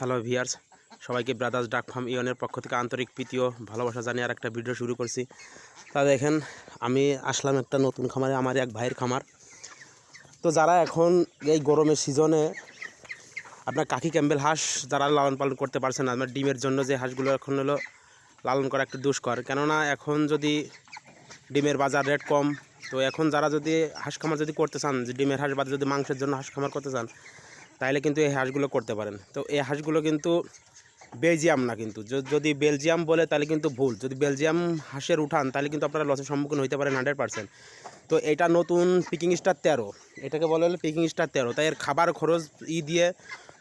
Hello viewers সবাইকে brothers duck farm ইয়নের পক্ষ থেকে আন্তরিক প্রীতীয় ভালোবাসা জানিয়ে আর একটা ভিডিও শুরু করছি। তা দেখেন, আমি আসলাম একটা নতুন খামারে, আমার এক ভাইয়ের খামার। তো যারা এখন এই গরমের সিজনে আপনার কাকি ক্যাম্বেল হাঁস যারা লালন পালন করতে পারছেন না, আপনার ডিমের জন্য যে হাঁসগুলো এখন হলো লালন করা একটু দুষ্কর। কেননা এখন যদি ডিমের বাজার রেট কম, তো এখন যারা যদি হাঁস খামার যদি করতে চান, যে ডিমের হাঁস বাদে যদি মাংসের জন্য হাঁস খামার করতে চান তাহলে কিন্তু এই হাঁসগুলো করতে পারেন। তো এই হাঁসগুলো কিন্তু বেলজিয়াম না কিন্তু। যদি বেলজিয়াম বলে তাহলে কিন্তু ভুল। যদি বেলজিয়াম হাঁসের উঠান তাহলে কিন্তু আপনারা লসের সম্মুখীন হতে পারেন হান্ড্রেড পার্সেন্ট তো এটা নতুন পিকিং স্টার তেরো। এটাকে বলা হলো পিকিং স্টার তেরো। তাই এর খাবার খরচ ই দিয়ে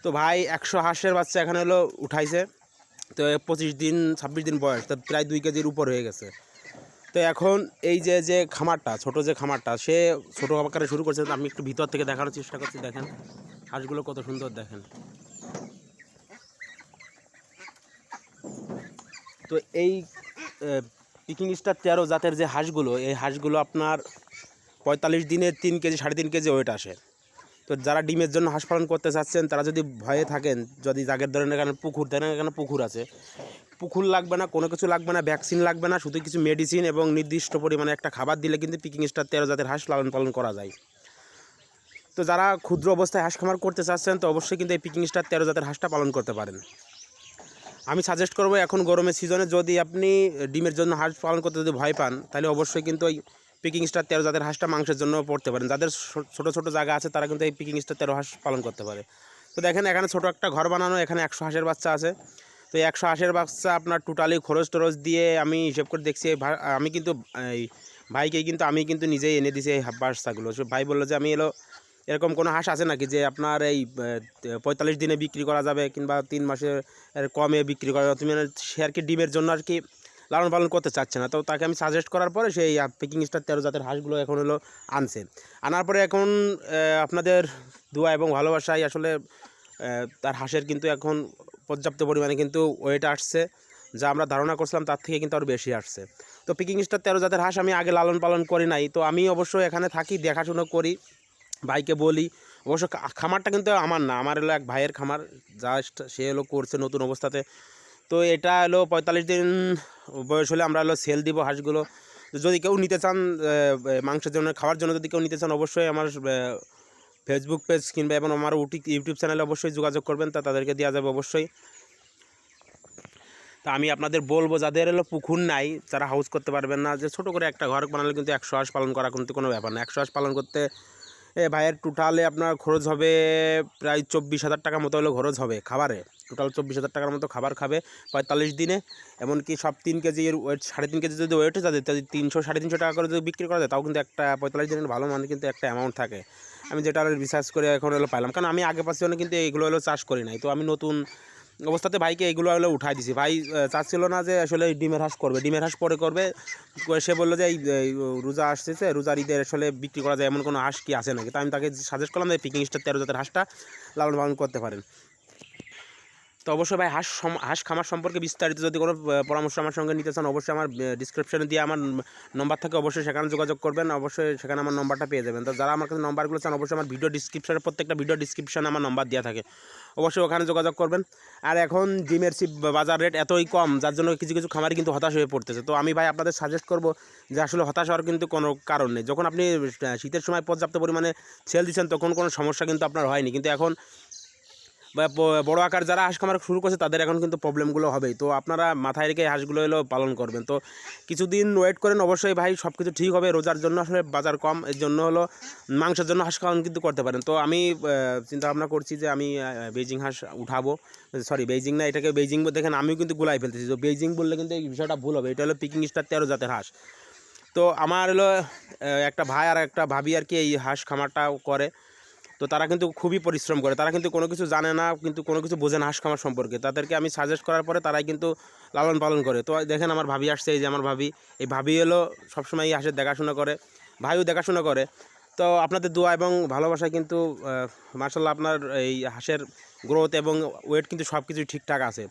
তো ভাই একশো হাঁসের বাচ্চা এখানে হলো উঠাইছে। তো পঁচিশ দিন, ছাব্বিশ দিন বয়স। তো প্রায় দুই কেজির উপর হয়ে গেছে। তো এখন এই যে যে খামারটা, ছোট যে খামারটা, সে ছোটো আকারে শুরু করছে। আমি একটু ভিতর থেকে দেখানোর চেষ্টা করছি, দেখেন। হাঁসগুলো কত সুন্দর দেখেন। তো এই পিকিং স্টার তেরো জাতের যে হাঁসগুলো, এই হাঁসগুলো আপনার পঁয়তাল্লিশ দিনে তিন কেজি, সাড়ে তিন কেজি ওয়েট আসে। তো যারা ডিমের জন্য হাঁস পালন করতে চাচ্ছেন, তারা যদি ভয়ে থাকেন, যদি জাগের ধরেন এখানে পুকুর ধরেন এখানে পুকুর আছে। পুকুর লাগবে না, কোনো কিছু লাগবে না ভ্যাকসিন লাগবে না, শুধু কিছু মেডিসিন এবং নির্দিষ্ট পরিমাণে একটা খাবার দিলে কিন্তু পিকিং স্টার তেরো জাতের হাঁস লালন পালন করা যায়। তো যারা ক্ষুদ্র অবস্থায় হাঁস খামার করতে চাচ্ছেন, তো অবশ্যই কিন্তু এই পিকিং স্টার তেরো জাতের হাঁসটা পালন করতে পারেন। আমি সাজেস্ট করব এখন গরমের সিজনে যদি আপনি ডিমের জন্য হাঁস পালন করতে যদি ভয় পান, তাহলে অবশ্যই কিন্তু ওই পিকিং স্টার তেরো জাতের হাঁসটা মাংসের জন্য পড়তে পারেন। যাদের ছোট ছোট জায়গা আছে, তারা কিন্তু এই পিকিং স্টার তেরো হাঁস পালন করতে পারে। তো দেখেন, এখানে ছোট একটা ঘর বানানো, এখানে একশো হাঁসের বাচ্চা আছে। তো একশো হাঁসের বাচ্চা আপনার টোটালি খরচ টরচ দিয়ে আমি হিসেব করে দেখছি আমি কিন্তু, এই ভাইকে কিন্তু, আমি কিন্তু নিজেই এনে দিছি এই বাচ্চাগুলো ভাই বলল যে, আমি এলো এরকম কোনো হাঁস আছে নাকি যে আপনার এই পঁয়তাল্লিশ দিনে বিক্রি করা যাবে কিংবা তিন মাসের কমে বিক্রি করা তুমি সে আর কি ডিমের জন্য আর কি লালন পালন করতে চাচ্ছে না? তো তাকে আমি সাজেস্ট করার পরে সেই পিকিং স্টার তেরো জাতের হাঁসগুলো এখন হলো আনছে। আনার পরে এখন আপনাদের দোয়া এবং ভালোবাসায় আসলে তার হাঁসের কিন্তু এখন পর্যাপ্ত পরিমাণে কিন্তু ওয়েট আসছে। যা আমরা ধারণা করছিলাম তার থেকে কিন্তু আরও বেশি আসছে। তো পিকিং স্টার তেরো জাতের হাঁস আমি আগে লালন পালন করি নাই। তো আমি অবশ্যই এখানে থাকি, দেখাশুনো করি। ভাইকে বলি, অবশ্য খামারটা কিন্তু আমার না, আমার হলো এক ভাইয়ের খামার জাস্ট সে হলো করছে নতুন অবস্থাতে। তো এটা হলো পঁয়তাল্লিশ দিন বয়স হলে আমরা হলো সেল দিব হাঁসগুলো। যদি কেউ নিতে চান মাংসের জন্য, খাওয়ার জন্য যদি কেউ নিতে চান, অবশ্যই আমার ফেসবুক পেজ কিংবা এবং আমার উটি ইউটিউব চ্যানেলে অবশ্যই যোগাযোগ করবেন, তা তাদেরকে দেওয়া যাবে অবশ্যই। তা আমি আপনাদের বলব, যাদের হলো পুকুর নাই, যারা হাউস করতে পারবেন না, যে ছোটো করে একটা ঘর বানালে কিন্তু একশো হাঁস পালন করা কিন্তু কোনো ব্যাপার না। একশো হাঁস পালন করতে ভাইয়ের টোটালে আপনার খরচ হবে প্রায় চব্বিশ হাজার টাকার মতো হলো খরচ হবে খাবারে। টোটাল চব্বিশ হাজার টাকার মতো খাবার খাবে পঁয়তাল্লিশ দিনে। এমনকি সব তিন কেজির ওয়েট সাড়ে তিন কেজি যদি ওয়েট তাদের তিনশো, সাড়ে তিনশো টাকা করে যদি বিক্রি করা যায়, তাও কিন্তু একটা পঁয়তাল্লিশ দিনের ভালো মানে কিন্তু একটা অ্যামাউন্ট থাকে। আমি যেটা রিসার্চ করে এখন হলো পাইলাম। কারণ আমি আগে পাশে কিন্তু এইগুলো হলো চাষ করি নাই। তো আমি নতুন অবস্থাতে ভাইকে এগুলো হলো উঠাই দিছি। ভাই চাচ্ছিল না যে আসলে ডিমের হাঁস করবে। ডিমের হাঁস পরে করবে। করে সে বলল যে, এই রোজা আসতেছে, রোজার ঈদের আসলে বিক্রি করা যায়। এমন কোনো হাঁস কি আছে নাকি? তাই আমি তাকে সাজেস্ট করলাম যে পিকিং স্টার তেরো জাতের হাঁসটা লালন পালন করতে পারেন। তো অবশ্যই ভাই, হাঁস হাঁস খামার সম্পর্কে বিস্তারিত যদি কোনো পরামর্শ আমার সঙ্গে নিতে চান, অবশ্যই আমার ডিসক্রিপশনে দিয়ে আমার নম্বর থাকে, অবশ্যই সেখানে যোগাযোগ করবেন। অবশ্যই সেখানে আমার নম্বরটা পেয়ে যাবেন। তো যারা আমার কাছে নম্বরগুলো চান, অবশ্যই আমার ভিডিও ডিসক্রিপশনে প্রত্যেকটা ভিডিও ডিসক্রিপশনে আমার নম্বর দেওয়া থাকে। অবশ্যই ওখানে যোগাযোগ করবেন। আর এখন ডিমের সি, বাজার রেট এতই কম, যার জন্য কিছু কিছু খামারি কিন্তু হতাশ হয়ে পড়তেছে। তো আমি ভাই আপনাদের সাজেস্ট করব যে আসলে হতাশ হওয়ার কিন্তু কোনো কারণ নেই। যখন আপনি শীতের সময় পর্যাপ্ত পরিমাণে সেল দিচ্ছেন, তখন কোনো সমস্যা কিন্তু আপনার হয়নি। কিন্তু এখন বা বড় আকার যারা হাঁস খামার শুরু করছে, তাদের এখন কিন্তু প্রবলেমগুলো হবেই। তো আপনারা মাথায় রেখে হাঁসগুলো এলো পালন করবেন। তো কিছুদিন ওয়েট করেন, অবশ্যই ভাই সব কিছু ঠিক হবে, রোজার জন্য আসলে বাজার কম, এর জন্য হলো মাংসের জন্য হাঁস খাওয়ান কিন্তু করতে পারেন। তো আমি চিন্তা ভাবনা করছি যে আমি বেজিং হাঁস উঠাবো। সরি বেজিং না, এটাকে বেজিং দেখেন, আমিও কিন্তু গুলাই ফেলতেছি। তো বেজিং বললে কিন্তু এই বিষয়টা ভুল হবে। এটা হলো পিকিং স্টার তেরো জাতের হাঁস। তো আমার হলো একটা ভাই আর একটা ভাবি আর কি এই হাঁস খামারটা করে। তো তারা কিন্তু খুবই পরিশ্রম করে। তারা কিন্তু কোনো কিছু জানে না, কিন্তু কোনো কিছু বোঝে না হাঁস খামার সম্পর্কে। তাদেরকে আমি সাজেস্ট করার পরে তারাই কিন্তু লালন পালন করে। তো দেখেন আমার ভাবি আসছে, এই যে আমার ভাবি, এই ভাবি এলো সবসময় এই হাঁসের দেখাশোনা করে, ভাইও দেখাশোনা করে। তো আপনাদের দোয়া এবং ভালোবাসায় কিন্তু মার্শাল্লাহ আপনার এই হাঁসের গ্রোথ এবং ওয়েট কিন্তু সব কিছুই ঠিকঠাক আছে।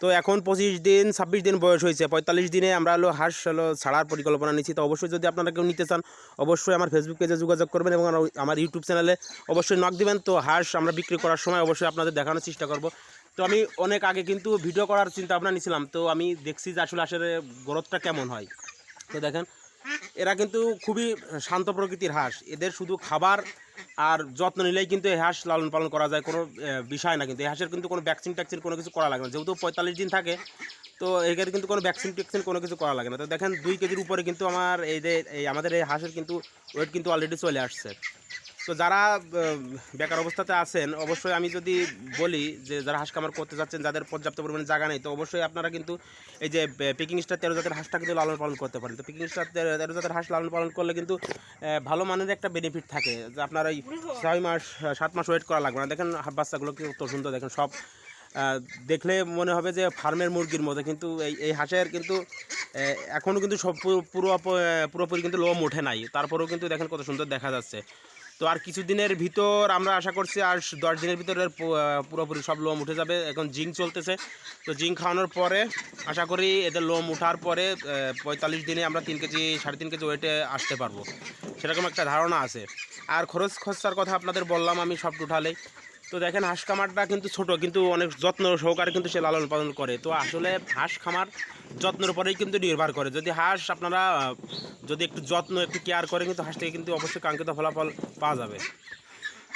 তো এখন পঁচিশ দিন, ছাব্বিশ দিন বয়স হয়েছে, পঁয়তাল্লিশ দিনে আমরা হলো হাঁস হলো ছাড়ার পরিকল্পনা নিচ্ছি। তো অবশ্যই যদি আপনারা কেউ নিতে চান, অবশ্যই আমার ফেসবুক পেজে যোগাযোগ করবেন এবং আমার- ইউটিউব চ্যানেলে অবশ্যই নক দেবেন। তো হাঁস আমরা বিক্রি করার সময় অবশ্যই আপনাদের দেখানোর চেষ্টা করব। তো আমি অনেক আগে কিন্তু ভিডিও করার চিন্তা ভাবনা নিয়েছিলাম তো আমি দেখছি যে আসলে আসলে গ্রোথটা কেমন হয়। তো দেখেন এরা কিন্তু খুবই শান্ত প্রকৃতির হাঁস। এদের শুধু খাবার আর যত্ন নিলেই কিন্তু এই হাঁস লালন পালন করা যায়, কোনো বিষয় না। কিন্তু এই হাঁসের কিন্তু কোনো ভ্যাকসিন ট্যাকসিন কোনো কিছু করা লাগে না। যেহেতু পঁয়তাল্লিশ দিন থাকে, তো এখানে কিন্তু কোনো ভ্যাকসিন ট্যাকসিন কোনো কিছু করা লাগে না। তো দেখেন, দুই কেজির উপরে কিন্তু আমার এই যে আমাদের এই হাঁসের কিন্তু ওয়েট কিন্তু অলরেডি চলে আসছে। তো যারা বেকার অবস্থাতে আছেন, অবশ্যই আমি যদি বলি যে যারা হাঁস কামার করতে যাচ্ছেন, যাদের পর্যাপ্ত পরিমাণে জায়গা নেই, তো অবশ্যই আপনারা কিন্তু এই যে পিকিং স্টার তেরো জাতের হাঁসটা কিন্তু লালন পালন করতে পারেন। তো পিকিং স্টার তেরো জাতের হাঁস লালন পালন করলে কিন্তু ভালো মানের একটা বেনিফিট থাকে। যে আপনার ওই ছয় মাস, সাত মাস ওয়েট করা লাগবে না। দেখেন বাচ্চাগুলো কি কত সুন্দর, দেখেন সব দেখলে মনে হবে যে ফার্মের মুরগির মতো, কিন্তু এই এই হাঁসের কিন্তু এখনও কিন্তু সব পুরো পুরোপুরি কিন্তু লোম ওঠে নাই। তারপরেও কিন্তু দেখেন কত সুন্দর দেখা যাচ্ছে। তো আর কিছুদিনের ভিতর আমরা আশা করছি আর দশ দিনের ভিতরে পুরোপুরি সব লোম উঠে যাবে। এখন জিঙ্ক চলতেছে। তো জিঙ্ক খাওয়ানোর পরে আশা করি এদের লোম উঠার পরে পঁয়তাল্লিশ দিনে আমরা তিন কেজি, সাড়ে তিন কেজি ওয়েটে আসতে পারব। সেরকম একটা ধারণা আছে। আর খরচ খরচার কথা আপনাদের বললাম আমি সব টোটালে তো দেখেন হাঁস খামারটা কিন্তু ছোট, কিন্তু অনেক যত্ন সহকারে কিন্তু সে লালন পালন করে। তো আসলে হাঁস খামার যত্নের উপরেই কিন্তু নির্ভর করে। যদি হাঁস আপনারা, যদি একটু যত্ন, একটু কেয়ার করে কিন্তু হাঁস থেকে কিন্তু অবশ্যই কাঙ্ক্ষিত ফলাফল পাওয়া যাবে।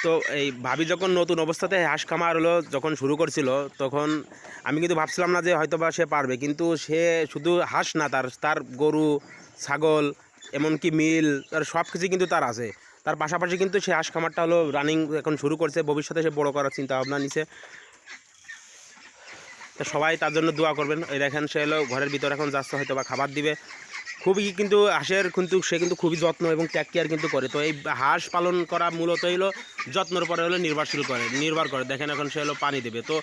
তো এই ভাবি যখন নতুন অবস্থাতে হাঁস খামার হলো, যখন শুরু করছিল, তখন আমি কিন্তু ভাবছিলাম না যে হয়তো বা সে পারবে। কিন্তু সে শুধু হাঁস না, তার তার গরু, ছাগল, এমনকি মিল, তার সব কিছু কিন্তু তার আছে। তার পাশাপাশি কিন্তু সে হাঁস খামারটা হলো রানিং এখন শুরু করছে। ভবিষ্যতে সে বড় করার চিন্তা ভাবনা নিছে। তো সবাই তার জন্য দোয়া করবেন। এই দেখেন সে হলো ঘরের ভিতরে এখন যাচ্ছে, হয়তো বা খাবার দিবে। খুবই কিন্তু হাঁসের কিন্তু সে কিন্তু খুবই যত্ন এবং টেক কেয়ার কিন্তু করে। তো এই হাঁস পালন করা মূলত হলো যত্নের পরে হলো নির্ভরশীল করে, নির্ভর করে। দেখেন এখন সে হলো পানি দেবে। তো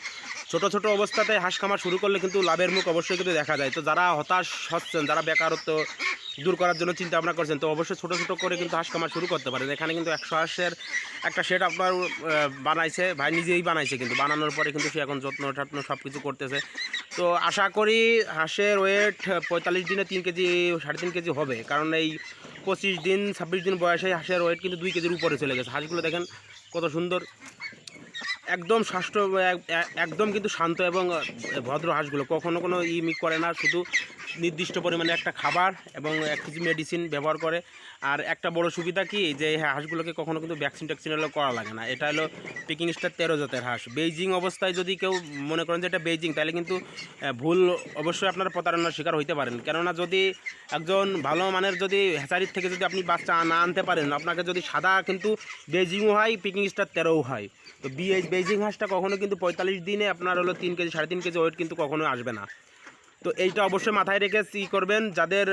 ছোট ছোট অবস্থাতে হাঁস খামার শুরু করলে কিন্তু লাভের মুখ অবশ্যই কিন্তু দেখা যায়। তো যারা হতাশ হচ্ছেন, যারা বেকারত্ব দূর করার জন্য চিন্তা ভাবনা করছেন। তো অবশ্যই ছোটো ছোটো করে কিন্তু হাঁস খামার শুরু করতে পারেন। এখানে কিন্তু একশো হাঁসের একটা শেড আপনার বানাইছে। ভাই নিজেই বানাইছে কিন্তু। বানানোর পরে কিন্তু সে এখন যত্ন টত্ন সব কিছু করতেছে। তো আশা করি হাঁসের ওয়েট পঁয়তাল্লিশ দিনে তিন কেজি, সাড়ে তিন কেজি হবে। কারণ এই পঁচিশ দিন, ছাব্বিশ দিন বয়সে হাঁসের ওয়েট কিন্তু দুই কেজির উপরে চলে গেছে। হাঁসগুলো দেখেন কত সুন্দর। একদম স্বাস্থ্য এক- এক- একদম কিন্তু শান্ত এবং ভদ্র হাঁসগুলো। কখনো কোনো ই মিক করে না। শুধু নির্দিষ্ট পরিমাণে একটা খাবার এবং এক কিছু মেডিসিন ব্যবহার করে। আর একটা বড় সুবিধা কি, যে হাঁসগুলোকে কখনো কিন্তু ভ্যাকসিন ট্যাকসিন হলো করা লাগে না। এটা হলো পিকিং স্টার তেরো জাতের হাঁস। বেইজিং অবস্থায় যদি কেউ মনে করেন যে এটা বেইজিং তাহলে কিন্তু ভুল অবশ্যই আপনারা প্রতারণার শিকার হইতে পারেন। কেননা যদি একজন ভালো মানের যদি হ্যাচারির থেকে যদি আপনি বাচ্চা না আনতে পারেন, আপনাকে যদি সাদা কিন্তু বেইজিংও হয় পিকিং স্টার তেরোও হয়। তো বিএ বেইজিং হাঁসটা কখনো কিন্তু পঁয়তাল্লিশ দিনে আপনার হলো তিন কেজি, সাড়ে তিন কেজি ওয়েট কিন্তু কখনো আসবে না। তো এইটা অবশ্যই মাথায় রেখে ই করবেন। যাদের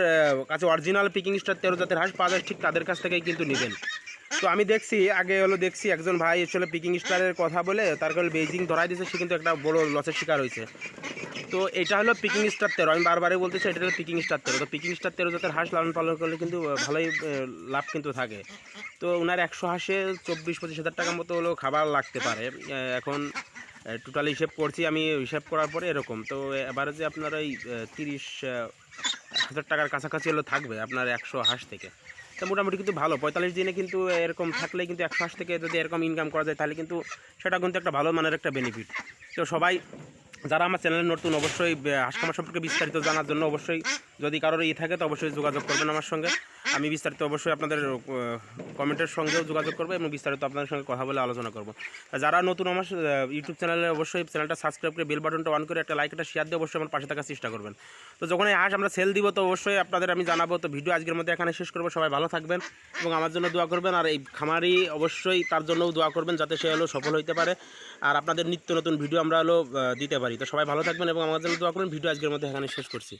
কাছে অরিজিনাল পিকিং স্টার তেরো জাতের হাঁস পাওয়া যায়, ঠিক তাদের কাছ থেকেই কিন্তু নেবেন। তো আমি দেখছি, আগে হলো দেখছি, একজন ভাই আসলে পিকিং স্টারের কথা বলে, তার কারণে বেইজিং ধরাই দিয়েছে, সে কিন্তু একটা বড় লসের শিকার হয়েছে। তো এটা হলো পিকিং স্টার তেরো। আমি বারবারই বলতেছি, এটা হলো পিকিং স্টার তেরো। তো পিকিং স্টার তেরো জাতের হাঁস লালন পালন করলে কিন্তু ভালোই লাভ কিন্তু থাকে। তো ওনার একশো হাঁসে চব্বিশ পঁচিশ হাজার টাকার মতো হলো খাবার লাগতে পারে। এখন টোটাল হিসেব করছি, আমি হিসাব করার পরে এরকম। তো এবারে যে আপনার ওই তিরিশ হাজার টাকার কাছাকাছি হলো থাকবে আপনার একশো হাঁস থেকে। তো মোটামুটি কিন্তু ভালো, পঁয়তাল্লিশ দিনে কিন্তু এরকম থাকলে কিন্তু একশো হাঁস থেকে যদি এরকম ইনকাম করা যায়, তাহলে কিন্তু সেটা কিন্তু একটা ভালো মানের একটা বেনিফিট তো সবাই, যারা আমার চ্যানেলে নতুন, অবশ্যই হাঁস খামার সম্পর্কে বিস্তারিত জানার জন্য অবশ্যই যদি কারোর ই থাকে, তো অবশ্যই যোগাযোগ করবেন আমার সঙ্গে। আমি বিস্তারিত অবশ্যই আপনাদের কমেন্টের সঙ্গেও যোগাযোগ করব এবং বিস্তারিত আপনাদের সঙ্গে কথা বলে আলোচনা করব। যারা নতুন আমার ইউটিউব চ্যানেলে অবশ্যই চ্যানেলটা সাবস্ক্রাইব করে বেল বাটনটা অন করে একটা লাইক একটা শেয়ার দিয়ে অবশ্যই আমার পাশে থাকার চেষ্টা করবেন। তো যখন হাঁস আমরা সেল দিব, তো অবশ্যই আপনাদের আমি জানাব। তো ভিডিও আজকের মধ্যে এখানে শেষ করব। সবাই ভালো থাকবেন এবং আমার জন্য দোয়া করবেন। আর এই খামারি অবশ্যই তার জন্যও দোয়া করবেন যাতে সে হলো সফল হইতে পারে। আর আপনাদের নিত্য নতুন ভিডিও আমরা হলো দিতে পারি। তো সবাই ভালো থাকবেন এবং আমার জন্য দোয়া করবেন। ভিডিও আজকের মধ্যে এখানে শেষ করছি।